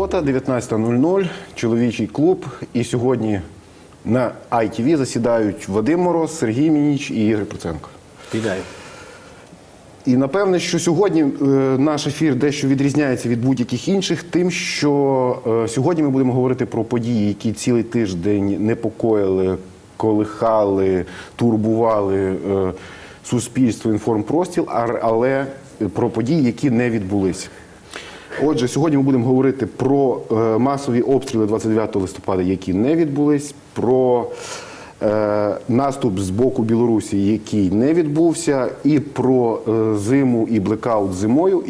Субота, 19.00, чоловічий клуб. І сьогодні на ITV засідають Вадим Мороз, Сергій Мініч і Ігор Проценко. Вітаю. І напевне, що сьогодні е, наш ефір дещо відрізняється від будь-яких інших, тим, що е, сьогодні ми будемо говорити про події, які цілий тиждень непокоїли, колихали, турбували е, суспільство, інформпростіл, але про події, які не відбулися. Отже, сьогодні ми будемо говорити про е, масові обстріли 29 листопада, які не відбулись, про е, наступ з боку Білорусі, який не відбувся, і про е, зиму і блекаут зимою,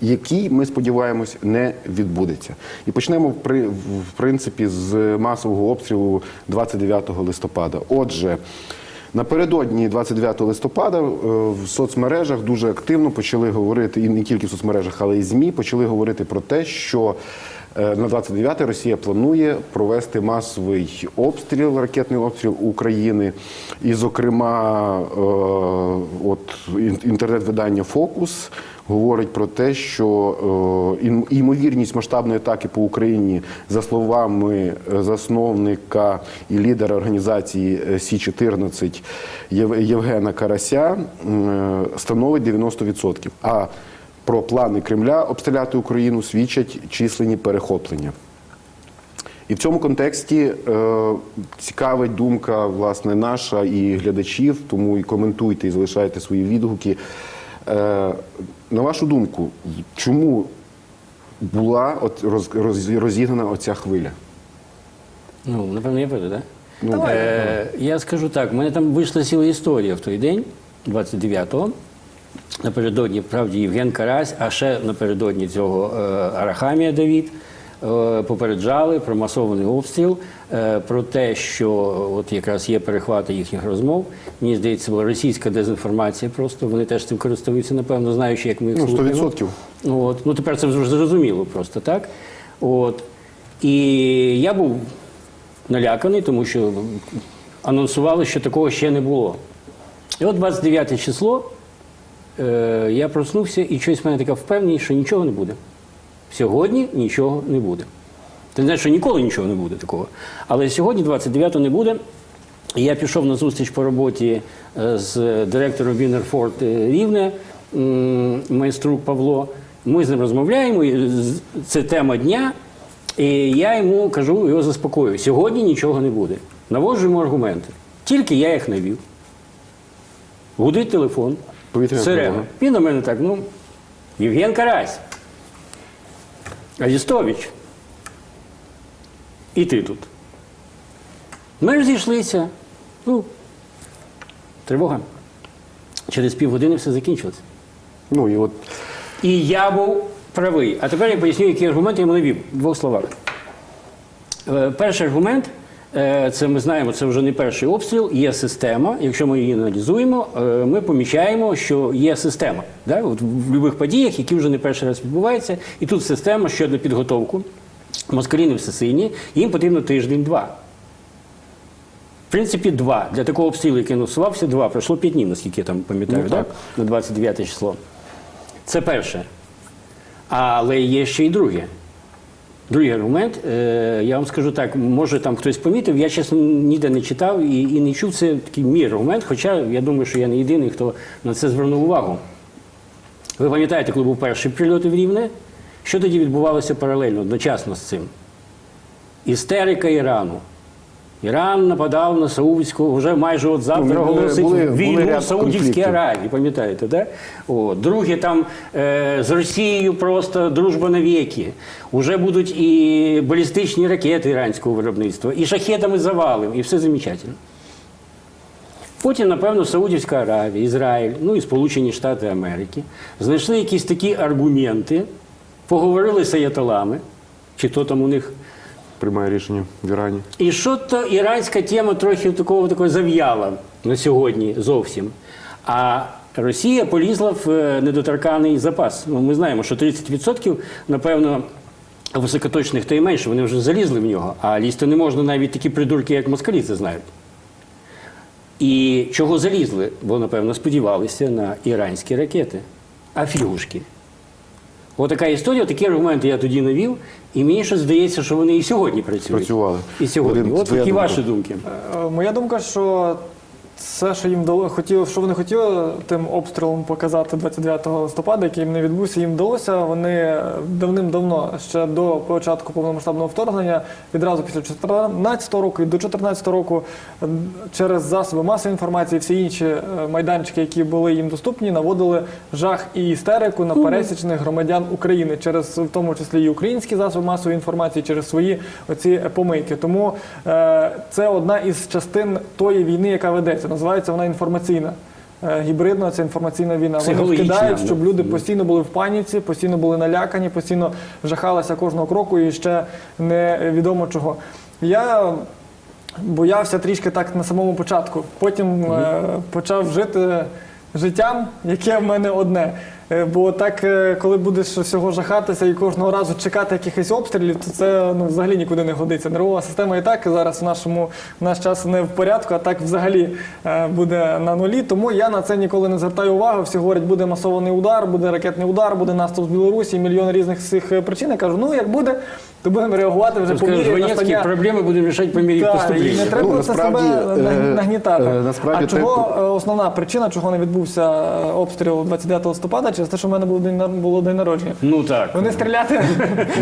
який, ми сподіваємось, не відбудеться. І почнемо в принципі з масового обстрілу 29 листопада. Отже, напередодні 29 листопада е, в соцмережах дуже активно почали говорити, і не тільки в соцмережах, але й ЗМІ почали говорити про те, що е, на 29 Росія планує провести масовий обстріл, ракетний обстріл України. І, зокрема, е, от інтернет-видання Фокус говорить про те, що е, ім- ймовірність масштабної атаки по Україні, за словами е, засновника і лідера організації е, Сі 14 Євгена Карася, становить 90%. А про плани Кремля обстріляти Україну свідчать численні перехоплення. І в цьому контексті е, цікавить думка власне наша і глядачів, тому і коментуйте і залишайте свої відгуки. Е, на вашу думку, чому була от роз, роз, розігнана оця хвиля? Ну, напевно, я веду, так? Ну, Е, я скажу так, в мене там вийшла ціла історія в той день, 29-го. Напередодні, правді, Євген Карась, а ще напередодні цього е, Арахамія Давід попереджали про масований обстріл, е, про те, що от якраз є перехвати їхніх розмов. Мені здається, була російська дезінформація просто. Вони теж цим користуються, напевно, знаючи, як ми їх Ну, слухаємо. 100%. От. Ну, тепер це вже зрозуміло просто, так? От. І я був наляканий, тому що анонсували, що такого ще не було. І от 29 число е, я проснувся і щось в мене така впевненість, що нічого не буде. Сьогодні нічого не буде. Ти знаєш, що ніколи нічого не буде такого. Але сьогодні, 29-го, не буде. Я пішов на зустріч по роботі е, з директором Вінерфорд Рівне, м, майструк Павло. Ми з ним розмовляємо, це тема дня. І я йому кажу, його заспокоюю. Сьогодні нічого не буде. Наводжу йому аргументи. Тільки я їх навів. Гудить телефон. Сирена. Він на мене так, ну, Євген Карась. Арістович. І ти тут. Ми розійшлися. Ну, тривога. Через півгодини все закінчилося. Ну і от І я був правий. А тепер я поясню, які аргументи я йому навів в двох словах. Е, Перший аргумент це ми знаємо, це вже не перший обстріл, є система. Якщо ми її аналізуємо, е, ми помічаємо, що є система. Да? От в будь-яких подіях, які вже не перший раз відбуваються, і тут система щодо підготовку. Москалі не всесильні, їм потрібно тиждень-два. В принципі, два. Для такого обстрілу, який анонсувався, два. Пройшло п'ять днів, наскільки я там пам'ятаю, Ну, да? так. на 29 число. Це перше. Але є ще й друге. Другий аргумент, е, я вам скажу так, може там хтось помітив, я чесно ніде не читав і, і не чув це такий мій аргумент, хоча я думаю, що я не єдиний, хто на це звернув увагу. Ви пам'ятаєте, коли був перший прильот в Рівне? Що тоді відбувалося паралельно, одночасно з цим? Істерика Ірану. Іран нападав на Саудівську, вже майже от завтра Ну, оголосить були- були війну в Саудівській. Аравії, пам'ятаєте, да? О, друге, там е, з Росією просто дружба навіки. Уже будуть і балістичні ракети іранського виробництва, і шахетами завалим, і все замечательно. Потім, напевно, Саудівська Аравія, Ізраїль, ну і Сполучені Штати Америки знайшли якісь такі аргументи, поговорили з аятолами, чи то там у них приймає рішення в Ірані. і що то іранська тема трохи такого такого зав'яла на сьогодні зовсім. А Росія полізла в е, недоторканий запас. Ну, ми знаємо, що 30%, напевно, високоточних та й менше, вони вже залізли в нього. А лізти не можна навіть такі придурки, як москалі, це знають. І чого залізли? Бо, напевно, сподівалися на іранські ракети. А фігушки. Отака історія, такі аргументи я тоді навів, і мені щось здається, що вони і сьогодні працюють. Працювали. І сьогодні. Вадим, От які думка? ваші думки. Е, Моя думка, що все, що їм дало, хотіло, що вони хотіли тим обстрілом показати 29 листопада, який їм не відбувся, їм вдалося. Вони давним-давно, ще до початку повномасштабного вторгнення, відразу після 2014 року і до 2014 року, через засоби масової інформації, всі інші е, майданчики, які були їм доступні, наводили жах і істерику на пересічних громадян України через в тому числі і українські засоби масової інформації, через свої оці помийки. Тому е, це одна із частин тої війни, яка ведеться. Називається вона інформаційна. Е, Гібридна це інформаційна війна. Вони вкидають, щоб люди постійно були в паніці, постійно були налякані, постійно жахалися кожного кроку і ще невідомо чого. Я боявся трішки так на самому початку. Потім е, почав жити життям, яке в мене одне. Е, Бо так, е, коли будеш всього жахатися і кожного разу чекати якихось обстрілів, то це ну, взагалі нікуди не годиться. Нервова система і так зараз в нашому в наш час не в порядку, а так взагалі е, буде на нулі. Тому я на це ніколи не звертаю увагу. Всі говорять, буде масований удар, буде ракетний удар, буде наступ з Білорусі, мільйон різних цих причин. Я кажу, ну як буде, то будемо реагувати вже по мірі воєнські настання. проблеми будемо вирішати по мірі Так, і поступлення. не треба Ну, це себе е, нагнітати. е, насправді а чого е, основна причина, чого не відбувся обстріл 29 листопада, через те, що в мене був день було день народження. Ну так. Вони стріляти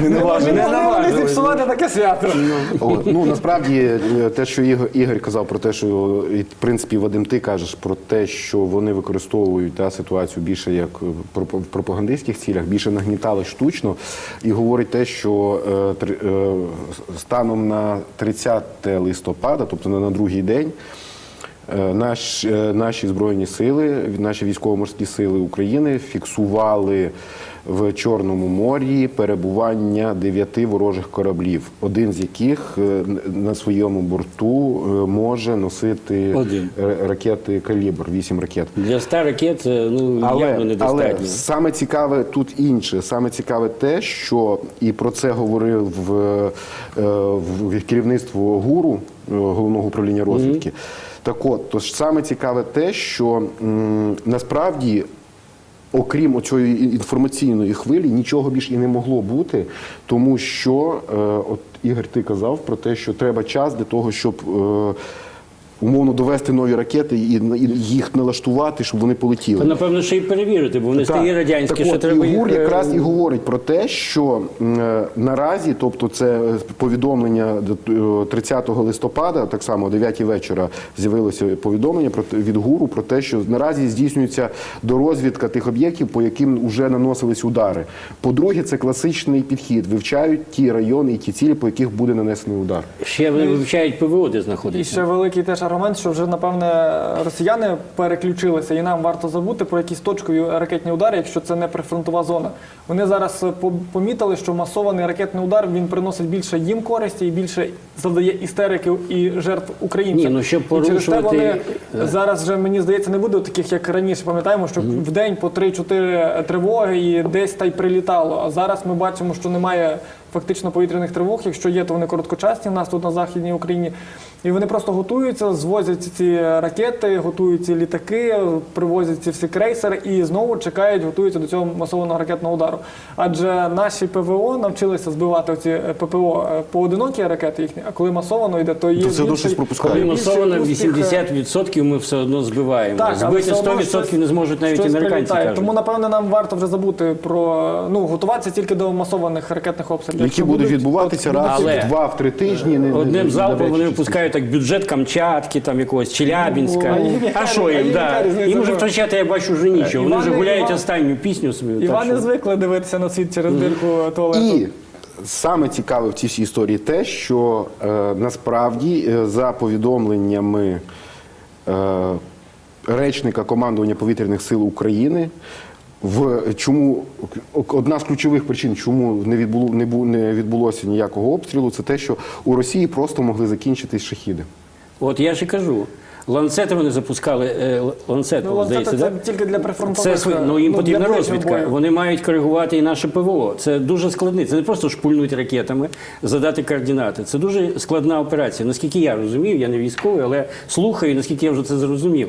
не наважили. могли Не вони наважили. зіпсувати таке свято. О, ну насправді е, те, що Ігор, Ігор казав про те, що і, в принципі Вадим, ти кажеш про те, що вони використовують та ситуацію більше як е, в пропагандистських цілях, більше нагнітали штучно, і говорить те, що е, е, станом на 30 листопада, тобто на, на другий день. Е, Наш, е, наші збройні сили, наші військово-морські сили України фіксували в Чорному морі перебування дев'яти ворожих кораблів, один з яких е, на своєму борту може носити Один. ракети калібр, вісім ракет. Для ста ракет ну, явно Але, але саме цікаве тут інше. Саме цікаве те, що і про це говорив в, в керівництво ГУРу, головного управління розвідки. Так от, тож саме цікаве те, що м, насправді. Окрім цієї інформаційної хвилі, нічого більш і не могло бути, тому що е, от Ігор, ти казав про те, що треба час для того, щоб е, умовно довести нові ракети і, їх налаштувати, щоб вони полетіли. Та, напевно, ще й перевірити, бо вони старі радянські, так що от, треба і ГУР їх, е, якраз і говорить про те, що е, наразі, тобто це е, повідомлення до, е, 30 листопада, так само о 9 вечора з'явилося повідомлення про те- від ГУРу про те, що наразі здійснюється дорозвідка тих об'єктів, по яким вже наносились удари. По-друге, це класичний підхід. Вивчають ті райони і ті цілі, по яких буде нанесений удар. ще вони вивчають ПВО, де І ще великий теж аргумент, що вже напевне росіяни переключилися, і нам варто забути про якісь точкові ракетні удари, якщо це не прифронтова зона. Вони зараз е, помітили, що масований ракетний удар він приносить більше їм користі і більше завдає істерики і жертв українців. Ні, ну, щоб і через те вони зараз вже мені здається не буде таких, як раніше. Пам'ятаємо, що в день по 3-4 тривоги і десь та й прилітало. А зараз ми бачимо, що немає фактично повітряних тривог. Якщо є, то вони короткочасні в нас тут на західній Україні. І вони просто готуються, звозять ці ракети, готують ці літаки, привозять ці всі крейсери і знову чекають, готуються до цього масованого ракетного удару. Адже наші ПВО навчилися збивати ці ППО е, поодинокі ракети їхні, а коли масовано йде, то є То все одно більший- щось. Коли масовано е, 80% ми все одно збиваємо. так, Збити 100% щось- не зможуть навіть американці кажуть. Тому, напевне, нам варто вже забути про ну готуватися тільки до масованих ракетних обстрілів. Які будуть відбуватися раз в два в три тижні. не- не- Одним не- залпом вони випускають так бюджет Камчатки, там якогось Челябінська. А що їм? Да. Їм вже втрачати, я бачу, вже нічого. Вони вже гуляють останню пісню свою. так Івани звикли дивитися на світ через дирку туалету. Саме цікаве в цій всій історії те, що е, насправді е, за повідомленнями е, речника командування повітряних сил України. В чому одна з ключових причин, чому не відбуло не бу- не відбулося ніякого обстрілу, це те, що у Росії просто могли закінчитись шахіди. От я ж і кажу. Ланцети вони запускали, е, ланцет, Ну, ланцети здається, це да? тільки для прифронтових. Це ну їм для потрібна розвідка. бою. Вони мають коригувати і наше ПВО. Це дуже складний. Це не просто шпульнуть ракетами, задати координати. Це дуже складна операція. Наскільки я розумів, я не військовий, але слухаю, наскільки я вже це зрозумів.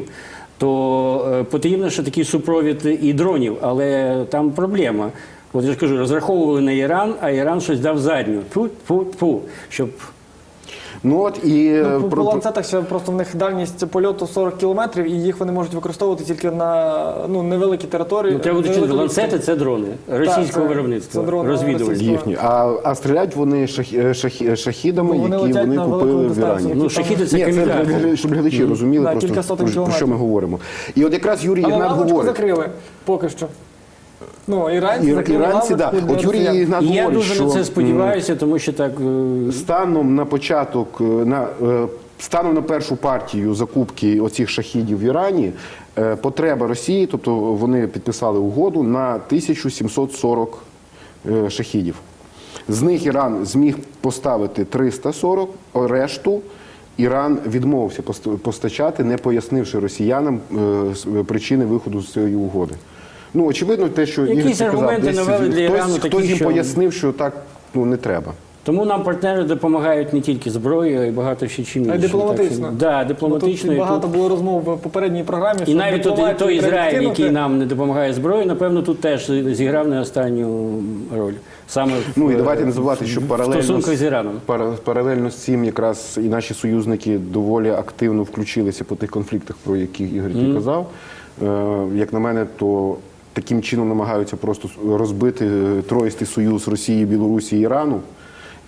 То е, потрібно ще такий супровід і дронів, але там проблема. От я ж кажу, розраховували на Іран, а Іран щось дав задню. Пу-пу-пу, щоб Ну от і е, Ну, по, ланцетах ще просто в них дальність польоту 40 кілометрів, і їх вони можуть використовувати тільки на ну, невеликі території. ну, треба уточнити, ланцети це дрони російського це- виробництва, це дрони розвідувальні. російського. їхні. А, а стрілять вони шах, е, шах, шахідами, Ну, вони які вони купили в. Ірані. Ну, шахіди це Ні, це щоб глядачі розуміли Да, просто кілька сотень про, про що ми говоримо. І от якраз Юрій Але Ігнат говорить. закрили поки що. Ну, іранці Ір- закрили Іранці, да. для От Юрій росіян. Ігнат І я говорить, дуже що на це сподіваюся, тому що так е, Станом на початок е, на е, станом на першу партію закупки оцих шахідів в Ірані е, потреба Росії, тобто вони підписали угоду на 1740 е, шахідів. З них Іран зміг поставити 340, а решту Іран відмовився пост- постачати, не пояснивши росіянам е, с- причини виходу з цієї угоди. Ну, очевидно, те, що Якісь Ігор сказав, аргументи навели для хтось, Ірану такі, хтось їм що- пояснив, що так ну, не треба. Тому нам партнери допомагають не тільки зброєю, а й багато ще чим А й іншим. дипломатично. Так, що- да, Ну, дипломатично. Тут і багато тут- було розмов в попередній програмі. І що навіть той, дипломатію той треба Ізраїль, відкинути. який нам не допомагає зброєю, напевно, тут теж зіграв не останню роль. Саме Ну і давайте не забувати, що паралельно стосунках з Іраном. пара- паралельно з цим якраз і наші союзники доволі активно включилися по тих конфліктах, про які Ігор mm. казав. Е, як на мене, то таким чином намагаються просто розбити е, троїстий союз Росії, Білорусі і Ірану.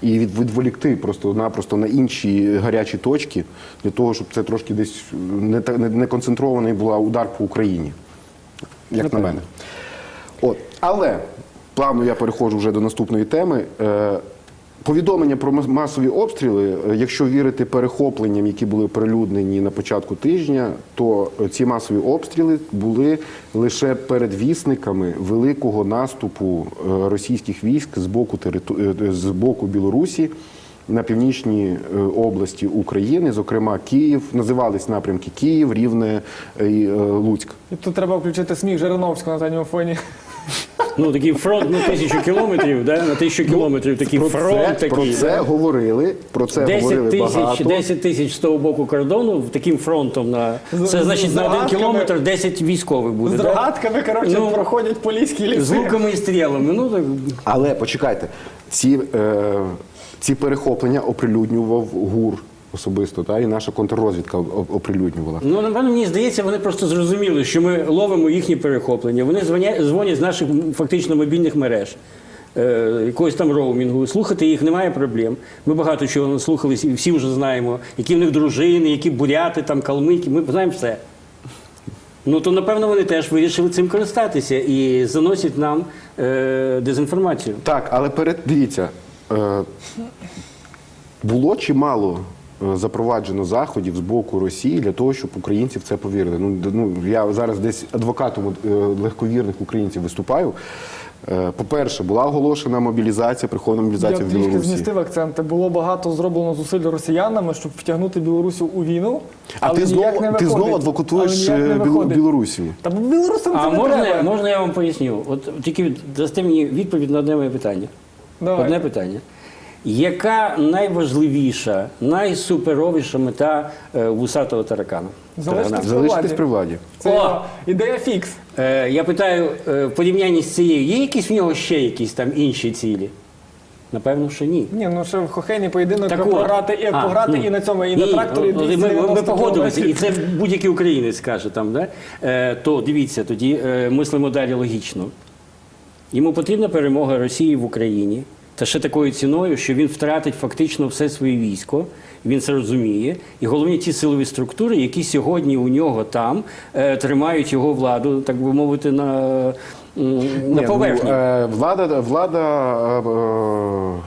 І відволікти просто-напросто на інші гарячі точки для того, щоб це трошки десь не, та- не, не концентрований була удар по Україні, як на мене. От. Але плавно я переходжу вже до наступної теми. Е, Повідомлення про масові обстріли, е, якщо вірити перехопленням, які були прилюднені на початку тижня, то е, ці масові обстріли були лише передвісниками великого наступу е, російських військ з боку з боку Білорусі на північній області України, зокрема Київ, називались напрямки Київ, Рівне і Луцьк. І тут треба включити сміх Жириновського на задньому фоні. Ну, такий фронт на тисячу кілометрів, да? на тисячу кілометрів такий Про фронт це, такий. про це да? говорили. Про це 10 говорили тисяч, багато. 10 тисяч з того боку кордону таким фронтом на З- це з- значить з на один кілометр 10 військових буде. З да? рогатками, коротше, Ну, проходять поліські ліси. З луками і стрілами. Ну так Але почекайте, ці, е, ці перехоплення оприлюднював ГУР особисто, та, і наша контррозвідка оприлюднювала. Ну, напевно, мені здається, вони просто зрозуміли, що ми ловимо їхні перехоплення. Вони дзвонять, дзвонять з наших фактично мобільних мереж. Е, якогось там роумінгу. Слухати їх немає проблем. Ми багато чого наслухались, і всі вже знаємо, які в них дружини, які буряти, там, калмики. Ми знаємо все. Ну, то, напевно, вони теж вирішили цим користатися і заносять нам е, дезінформацію. Так, але перед дивіться, е, було чимало е, запроваджено заходів з боку Росії для того, щоб українці в це повірили. Ну, ну я зараз десь адвокатом е, легковірних українців виступаю. Е, По-перше, була оголошена мобілізація, прихована Я мобілізація в трішки Білорусі. змістив акценти. Було багато зроблено зусиль росіянами, щоб втягнути Білорусю у війну. А але ти знову, не ти знову адвокатуєш е, Біло- Білорусі. Та бо білорусам А це не можна, треба. можна я вам поясню? От тільки дасте мені відповідь на одне моє питання. Давай. Одне питання. Яка найважливіша, найсуперовіша мета е, вусатого таракана? Залишитись Залишитись при владі. Це О! ідея фікс. Е, я питаю, е, в порівнянні з цією, є якісь в нього ще якісь там інші цілі? Напевно, що ні. Ні, ну ще в хокейний поєдинок Так пограти, і А, пограти ну, і на цьому, і ні, на тракторі. от, ми, ми, ми погодилися, і це будь-який українець скаже там, да? е, то дивіться, тоді е, мислимо далі логічно. Йому потрібна перемога Росії в Україні, та ще такою ціною, що він втратить фактично все своє військо. Він це розуміє. І головні ті силові структури, які сьогодні у нього там е, тримають його владу, так би мовити, на, на Ні, поверхні. Ну, е, влада влада е, е,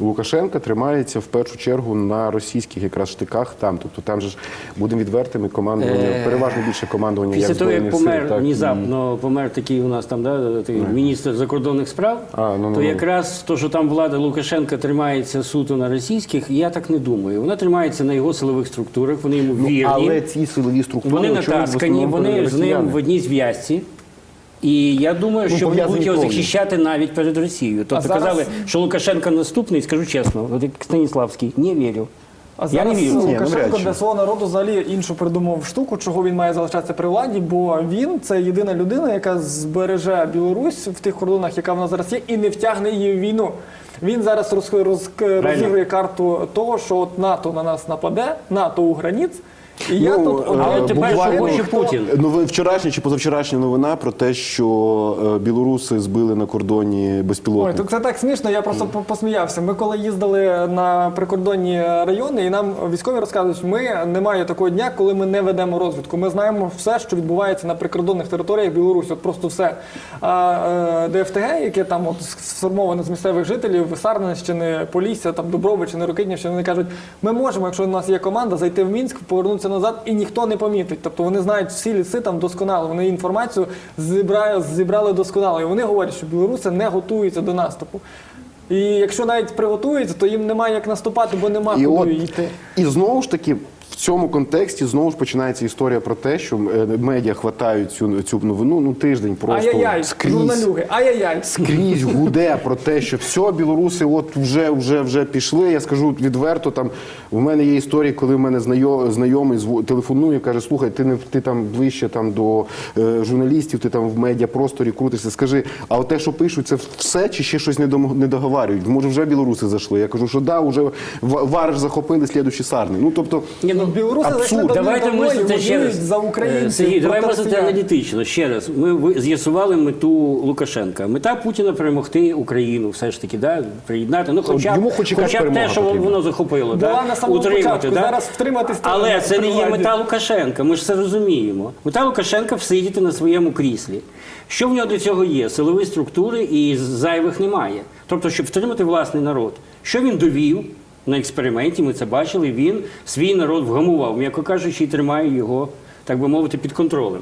Лукашенка тримається в першу чергу на російських якраз штиках там. Тобто там же ж будемо відвертими командування, Е, переважно більше командування Після як того, як помер так внезапно, помер такий у нас там, да, такий міністр закордонних справ, А, ну, ну, то ну. якраз то, що там влада Лукашенка тримається суто на російських, я так не думаю. Вона тримається на його силових структурах, вони йому Ну, але ці силові структури вони натаскані, вони з ним в одній зв'язці. І я думаю, Ну, що вони будуть його захищати навіть перед Росією. Тобто зараз- казали, що Лукашенко наступний, скажу чесно, от як Станіславський, не вірю. А Я не вірю. Лукашенко для свого народу взагалі іншу придумав штуку, чого він має залишатися при владі, бо він це єдина людина, яка збереже Білорусь в тих кордонах, яка в нас зараз є, і не втягне її в війну. Він зараз роз, роз, розігрує карту того, що от НАТО на нас нападе, НАТО у границь. І я Ну, тут е, Але тепер єдиний, що хоче Путін? Ну, вчорашня чи позавчорашня новина про те, що е, білоруси збили на кордоні Ой, безпілотник. це так смішно, я просто по- посміявся. Ми коли їздили на прикордонні райони, і нам військові розказують, що ми немає такого дня, коли ми не ведемо розвідку. Ми знаємо все, що відбувається на прикордонних територіях Білорусі, от просто все. А е, ДФТГ, яке там от сформоване з місцевих жителів, Сарненщини, Полісся, там Дубровичини, Рокитнівщини, вони кажуть, ми можемо, якщо у нас є команда, зайти в Мінськ, повернутися назад, і ніхто не помітить. Тобто вони знають всі ліси там досконало. Вони інформацію зібрали, зібрали досконало. І вони говорять, що білоруси не готуються до наступу. І якщо навіть приготуються, то їм немає як наступати, бо нема куди йти. і знову ж таки. В цьому контексті знову ж починається історія про те, що е, медіа хватають цю, цю новину ну тиждень просто Ай-яй-яй, скрізь. ай-яй-яй. скрізь гуде про те, що все, білоруси от вже, вже, вже пішли. Я скажу відверто, там в мене є історії, коли в мене знайомий телефонує, каже: слухай, ти не ти там ближче там до е, журналістів, ти там в медіапросторі крутишся. Скажи, а от те, що пишуть, це все чи ще щось не не договарюють? Може, вже білоруси зайшли? Я кажу, що да, вже Ва- захопили слідучі сарни. Ну тобто. Ну, Білоруси Абсурд. Давайте мислити ще раз. за Е, українців. Сергій, давай мислити аналітично. Ще раз. Ми ви- з'ясували мету Лукашенка. Мета Путіна перемогти Україну, все ж таки, да? приєднати. Ну, хоча б, йому хоч якась хоча б те, перемога що потрібна. воно захопило. Була да? на самому Утримати, початку, да? зараз втриматись Але це не є владі. мета Лукашенка. Ми ж це розуміємо. Мета Лукашенка всидіти на своєму кріслі. Що в нього до цього є? Силові структури і зайвих немає. Тобто, щоб втримати власний народ. Що він довів на експерименті, ми це бачили, він свій народ вгамував, м'яко кажучи, і тримає його, так би мовити, під контролем.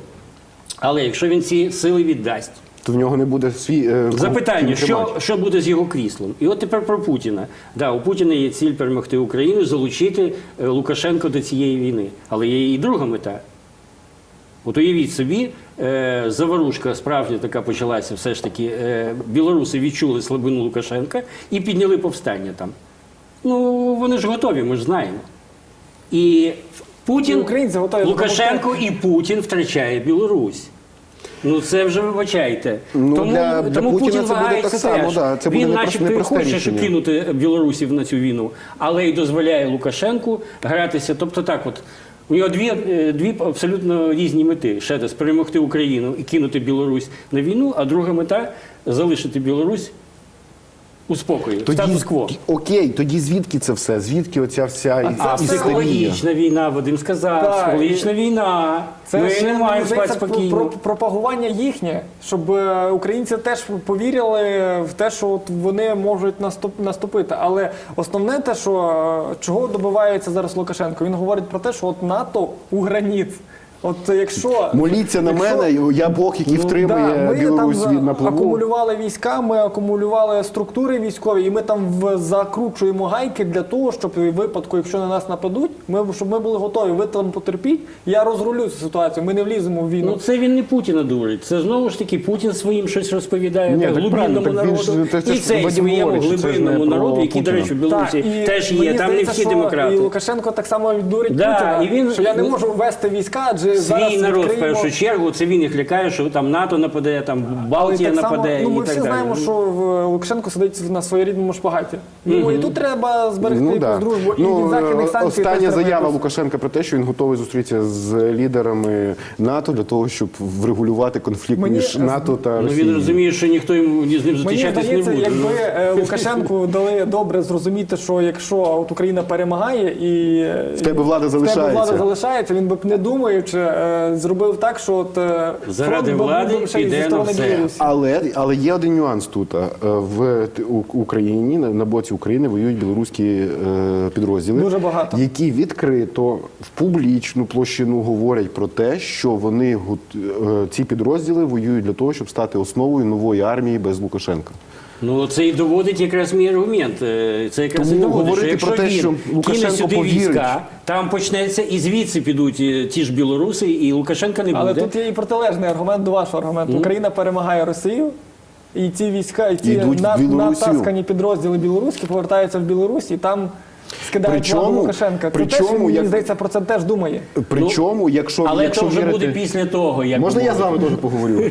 Але якщо він ці сили віддасть, То в нього не буде свій е, Запитання, що, що буде з його кріслом? І от тепер про Путіна. Да, у Путіна є ціль перемогти Україну, залучити е, Лукашенко до цієї війни. Але є і друга мета. От уявіть собі, е, заварушка справжня така почалася, все ж таки, е, білоруси відчули слабину Лукашенка і підняли повстання там. Ну, вони ж готові, ми ж знаємо. І Путін, І українці готові Лукашенко і Путін втрачає Білорусь. Ну це вже вибачайте. Ну, тому для- для тому Путіна Путін це буде вагається так само, теж. да, це буде Він, начебто, хоче, щоб кинути білорусів на цю війну, але й дозволяє Лукашенку гратися. Тобто так, от у нього дві, е, дві абсолютно різні мети. Ще раз перемогти Україну і кинути Білорусь на війну, а друга мета залишити Білорусь у спокої, в статус-кво. окей, тоді звідки це все? Звідки оця вся і- А істерія? психологічна війна, Вадим сказав, Так, психологічна війна. Ми ще, не мені маємо спати здається, спокійно. про- пропагування їхнє, щоб е, українці теж повірили в те, що от вони можуть наступ, наступити. Але основне те, що е, чого добивається зараз Лукашенко, він говорить про те, що от НАТО у границь. От якщо Моліться на якщо- мене, я Бог, який Ну, втримує да, ми Білорусь там від наплаву. акумулювали війська, ми акумулювали структури військові, і ми там в- закручуємо гайки для того, щоб у випадку, якщо на нас нападуть, ми щоб ми були готові. Ви там потерпіть, я розрулю цю ситуацію. Ми не вліземо в війну. Ну це він не Путіна дурить. Це знову ж таки Путін своїм щось розповідає Ні, так, так глибинному так він народу. це- це і своєму це ж глибинному народу, який, до речі, в Білорусі Так, і теж є. мені Там не всі що демократи. І Лукашенко так само віддурить Да, Путіна, і він- що я не можу ввести війська, адже Свій народ в першу чергу, це він їх лякає, що там НАТО нападе, там Балтія так само, нападе ну, ми і всі далі. знаємо, що в- Лукашенко сидить на своєрідному шпагаті. Йому і тут треба зберегти Ну, якусь да. дружбу, і ну, від західних санкцій остання заява Лукашенка про те, що він готовий зустрітися з лідерами НАТО для того, щоб врегулювати конфлікт Мені- між НАТО та Ну, він розуміє, що ніхто йому ні з ним Мені зустрічатись не буде. якби Ну. е, Лукашенку дали добре зрозуміти, що якщо от Україна перемагає і В тебе влада в тебе залишається. влада залишається, він би б не думаючи е, зробив так, що от е, Заради фронт влади був ще й зі піде на сторони все. Білорусі. Але, але є один нюанс тут. Е, В т- у- Україні на, на боці України воюють білоруські е, підрозділи, Дуже багато. які відкрито в публічну площину говорять про те, що вони е, ці підрозділи воюють для того, щоб стати основою нової армії без Лукашенка. Ну це і доводить якраз мій аргумент. Е, Це якраз Тому і доводить, говорити що про те, він що Лукашенко кине сюди повірить. війська, там почнеться і звідси підуть е, ті ж білоруси, і Лукашенка не Але тут є і протилежний аргумент до вашого аргументу. Україна перемагає Росію. І ці війська, і ті в на- Білорусію. натаскані підрозділи білоруські повертаються в Білорусь, і там скидають Причому- владу Лукашенка. Це причому, теж, мені як- здається, про це теж думає. Причому, якщо, Ну, Але якщо це вже вірити... буде після того, як Можна би я з вами теж поговорю?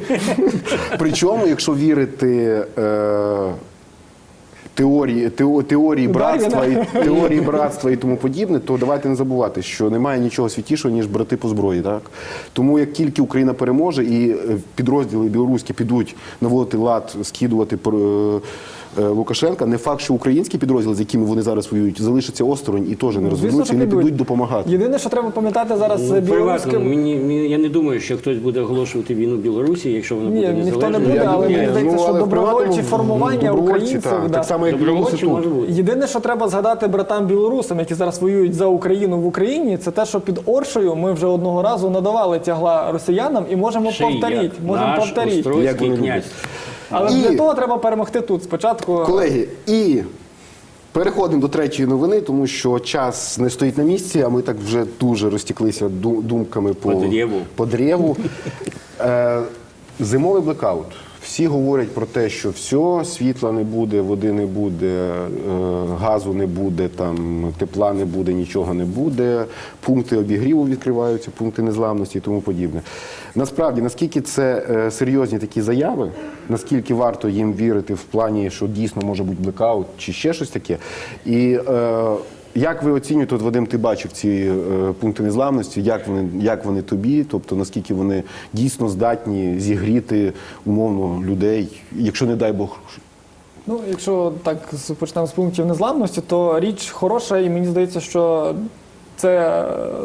Причому, якщо вірити е, теорії, теорії братства і теорії братства і тому подібне, то давайте не забувати, що немає нічого святішого, ніж брати по зброї. Так? Тому як тільки Україна переможе і е, підрозділи білоруські підуть наводити лад, скидувати е, Лукашенка, не факт, що українські підрозділи, з якими вони зараз воюють, залишаться осторонь і теж не Звісно, розвернуться і не підуть. допомагати. Єдине, що треба пам'ятати зараз Ну, білоруським. мені, мені, я не думаю, що хтось буде оголошувати війну Білорусі, якщо вона Ні, буде ніхто не буде, але мені ну, здається, що добровольчі формування українців. так, само, як тут. бути. Єдине, що треба згадати братам білорусам, які зараз воюють за Україну в Україні, це те, що під Оршею ми вже одного разу надавали тягла росіянам і можемо повторити. як Можемо повторити. Але І- для того треба перемогти тут. Спочатку Колеги, і переходимо до третьої новини, тому що час не стоїть на місці, а ми так вже дуже розтіклися ду- думками по, По древу. по древу. Е, зимовий блекаут. Всі говорять про те, що все, світла не буде, води не буде, е, газу не буде, там, тепла не буде, нічого не буде, пункти обігріву відкриваються, пункти незламності і тому подібне. Насправді, наскільки це е, серйозні такі заяви, наскільки варто їм вірити в плані, що дійсно може бути блекаут чи ще щось таке. І е, як ви оцінюєте, от Вадим, ти бачив ці е, пункти незламності, як вони, як вони тобі, тобто наскільки вони дійсно здатні зігріти умовно людей, якщо не дай Бог. Ну, якщо так почнемо з пунктів незламності, то річ хороша, і мені здається, що це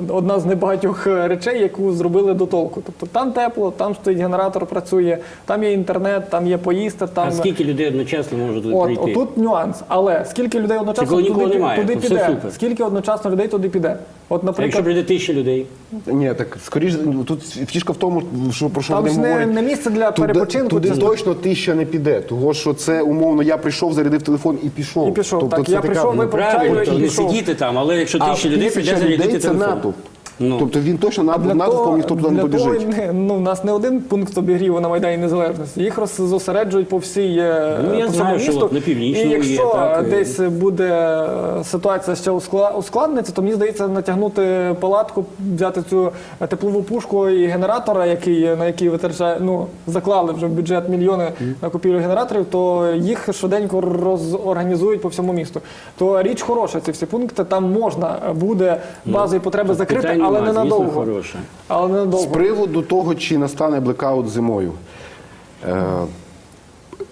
одна з небагатьох речей, яку зробили до толку. Тобто там тепло, там стоїть генератор, працює, там є інтернет, там є поїсти, там А скільки людей одночасно можуть От, прийти? отут нюанс. Але скільки людей одночасно туди, немає, туди піде? Скільки одночасно людей туди піде? От, А якщо наприклад, прийде тисячі людей? Ні, так скоріше, ну, тут фішка в тому, що про що Там вони не- говорять. не місце для туди, перепочинку, Туди це- точно тисяча не піде, тому що це умовно я прийшов, зарядив телефон і пішов. І пішов, Тобто так, це я така- прийшов, ви чаю Правильно, і не пішов. сидіти там, але якщо А тисяча людей прийде зарядити людей це телефон. натовп. Ну. Тобто він точно натовп, натовпом ніхто туди не для того, не- ну, у нас не один пункт обігріву на Майдані Незалежності. Їх роз- зосереджують по всій е, Ну, я по знаю, всьому що от на Північному І є, якщо так, і- десь буде е, ситуація ще ускла- ускладниться, то мені здається, натягнути палатку, взяти цю теплову пушку і генератора, який на який витрачає, ну заклали вже в бюджет мільйони на купівлю генераторів, то їх швиденько розорганізують по всьому місту. То річ хороша, ці всі пункти там можна буде базові потреби закрити, але не надовго. Але не З приводу того, чи настане блекаут зимою. Е,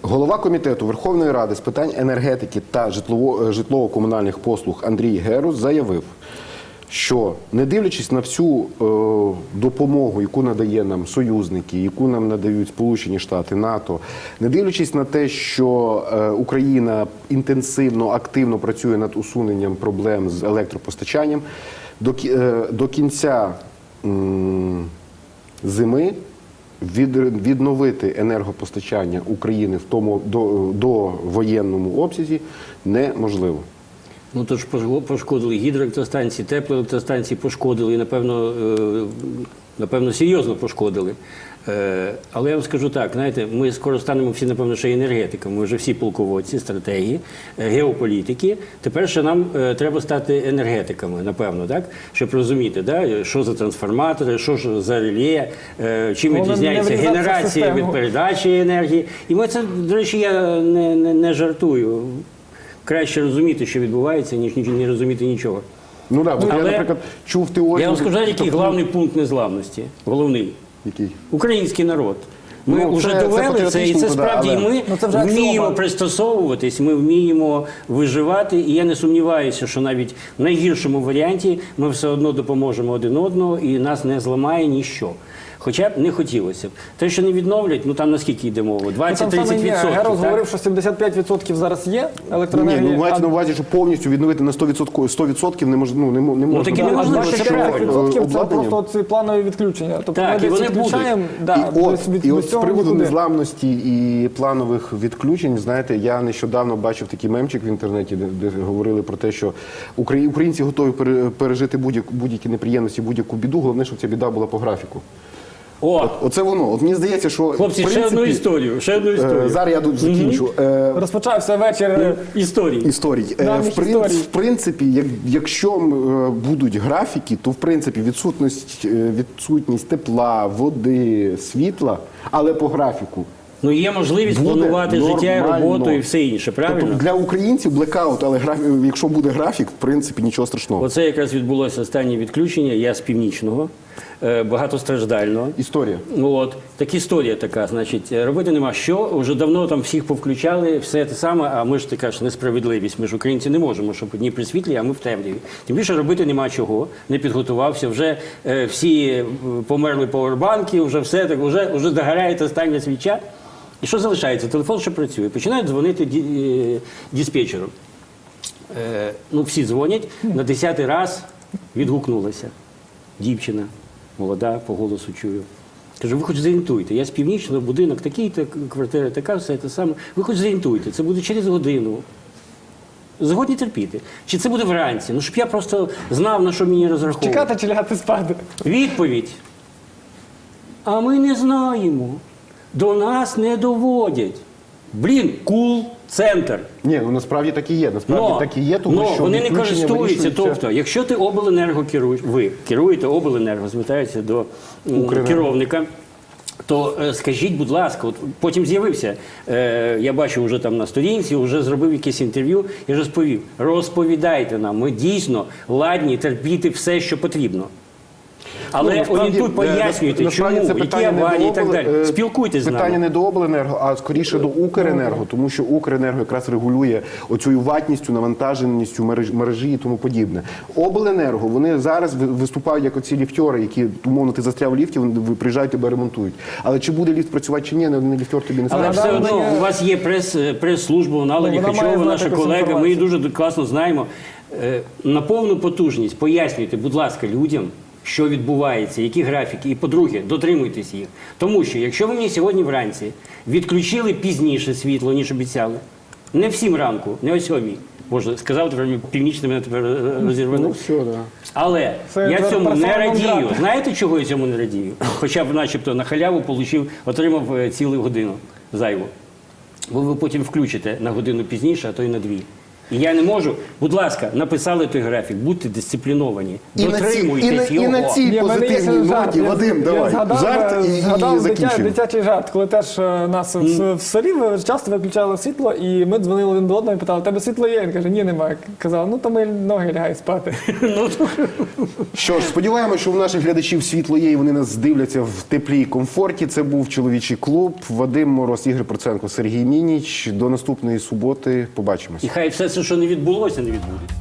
Голова комітету Верховної Ради з питань енергетики та житлово- е, житлово-комунальних послуг Андрій Герус заявив, що не дивлячись на всю е, допомогу, яку надає нам союзники, яку нам надають Сполучені Штати, НАТО, не дивлячись на те, що е, Україна інтенсивно, активно працює над усуненням проблем з електропостачанням, до, е, до кінця зими від, відновити енергопостачання України в тому до, до воєнному обсязі неможливо. Ну то ж пошкодили гідроелектростанції, теплоелектростанції пошкодили, і, напевно, е, напевно, серйозно пошкодили. Е, Але я вам скажу так, знаєте, ми скоро станемо всі, напевно, ще енергетиками. Ми вже всі полководці, стратегії, е, геополітики. Тепер ще нам е, треба стати енергетиками, напевно, так? Щоб розуміти, да? що за трансформатори, що ж за реле, чим відрізняється генерація від передачі енергії. І ми це, до речі, я не, не, не жартую. Краще розуміти, що відбувається, ніж не розуміти нічого. Ну да, бо я, наприклад, чув теорію. Я вам скажу, який тобто, головний пункт незламності. Головний. Який? Український народ. Ми Ну, вже це- це довели це, і це справді але- ми Ну, це вже вміємо пристосовуватись, ми вміємо виживати. І я не сумніваюся, що навіть в найгіршому варіанті ми все одно допоможемо один одного і нас не зламає ніщо. Хоча б не хотілося б. Те, що не відновлять, ну там наскільки йде мова? Ну, там саме 20-30%. ні, Герос говорив, що 75% зараз є Ні, електроенергії. ну мається на увазі, що повністю відновити на 100%, 100% не мож, ну, не, мо- не можна. так не а можна, Тому що, 25% це обладнання- просто ці планові відключення. Тобто Так, ми і десь вони відключаємо, да, і от, без, від, і без от з цього приводу нікуди. незламності і планових відключень, знаєте, я нещодавно бачив такий мемчик в інтернеті, де, де говорили про те, що украї- українці готові пере- пережити будь-яку- будь-які неприємності, будь-яку біду. Головне, щоб ця біда була по графіку. О! От, оце воно. От мені здається, що Хлопці, в ще одну історію. Ще одну е, історію. зараз я тут закінчу. Е, Розпочався вечір. е, Історії. історій. Е, Давніх в, прин- історій. в принципі, як, якщо е, будуть графіки, то в принципі відсутність, е, відсутність тепла, води, світла, але по графіку. Ну є можливість Буде планувати життя, нормально. роботу і все інше, правильно? Тобто для українців блекаут, але графік, якщо буде графік, в принципі нічого страшного. Оце якраз відбулося останнє відключення. Я з північного, е, багатостраждального. Історія. Ну от так історія така. Значить, е, робити нема що. Вже давно там всіх повключали, все те саме. А ми ж така ж несправедливість. Ми ж українці не можемо, щоб одні при світлі, а ми в темряві. Тим більше робити нема чого. Не підготувався. Вже е, всі е, померли повербанки, вже все так, вже, вже догоряє остання свіча. І що залишається? Телефон ще працює. Починають дзвонити ді- е, диспетчеру. Е, ну, всі дзвонять, на десятий раз відгукнулася. Дівчина, молода, по голосу чую. Каже, ви хоч зорієнтуйте, я з північного будинок такий, так, квартира така, все те саме. Ви хоч зорієнтуйте, це буде через годину. Згодні терпіти. Чи це буде вранці? Ну, щоб я просто знав, на що мені розраховувати. Чекати чи лягати спати. Відповідь. А ми не знаємо. До нас не доводять. Блін, кул центр. Ні, ну насправді так і є. Насправді Но, так і є, тому но що вони не користуються. Тобто, якщо ти обленерго керуєш, ви керуєте обленерго, звертаєтеся до Укренерго. керівника. То е, скажіть, будь ласка, от потім з'явився. Е, я бачу вже там на сторінці, вже зробив якесь інтерв'ю і розповів. Розповідайте нам, ми дійсно ладні терпіти все, що потрібно. Але Ну, насправді, орієнтуй, е, пояснюйте, насправді чому, це які питання аварії і так далі. е, Спілкуйтесь з Питання не до обленерго, а скоріше до Укренерго, тому що Укренерго якраз регулює оцю ватністю, навантаженістю мереж- мережі і тому подібне. Обленерго вони зараз ви- виступають як оці ліфтери, які умовно ти застряв в ліфті, вони приїжджають тебе ремонтують. Але чи буде ліфт працювати чи ні, не ліфтер тобі не Але все одно у вас є прес, прес-служба у Наладі Хачова, наша колега. Ми її дуже класно знаємо. Е, На повну потужність пояснюйте, будь ласка, людям, що відбувається, які графіки. І по-друге, дотримуйтесь їх. Тому що якщо ви мені сьогодні вранці відключили пізніше світло, ніж обіцяли, не в сім ранку, не о сьомій. Боже, сказав тепер північне мене тепер розірвано. Ну все, да. Але Це я цьому не радію. Знаєте, чого я цьому не радію? Хоча б начебто на халяву получив, отримав е, цілу годину зайву. Бо ви потім включите на годину пізніше, а то й на дві. І я не можу. Будь ласка, написали той графік, будьте дисципліновані, І на цій- дотримуйтесь і на- і його. на цій- Ні, в мене є позитивній ноті. Я- Вадим, я давай. Згадав, Жарт і- і згадав дитя, дитячий жарт, коли теж е, нас в, в селі ви- часто виключали світло, і ми дзвонили один до одного і питали, тебе світло є? Він каже, ні, немає. Казав, ну то ми ноги лягай спати. Ну, Що ж, сподіваємося, що у наших глядачів світло є, і вони нас дивляться в теплі і комфорті. Це був чоловічий клуб. Вадим Мороз, Ігор Проценко, Сергій Мініч. До наступної суботи. Побачимось. І хай все що не відбулося, не відбудеться.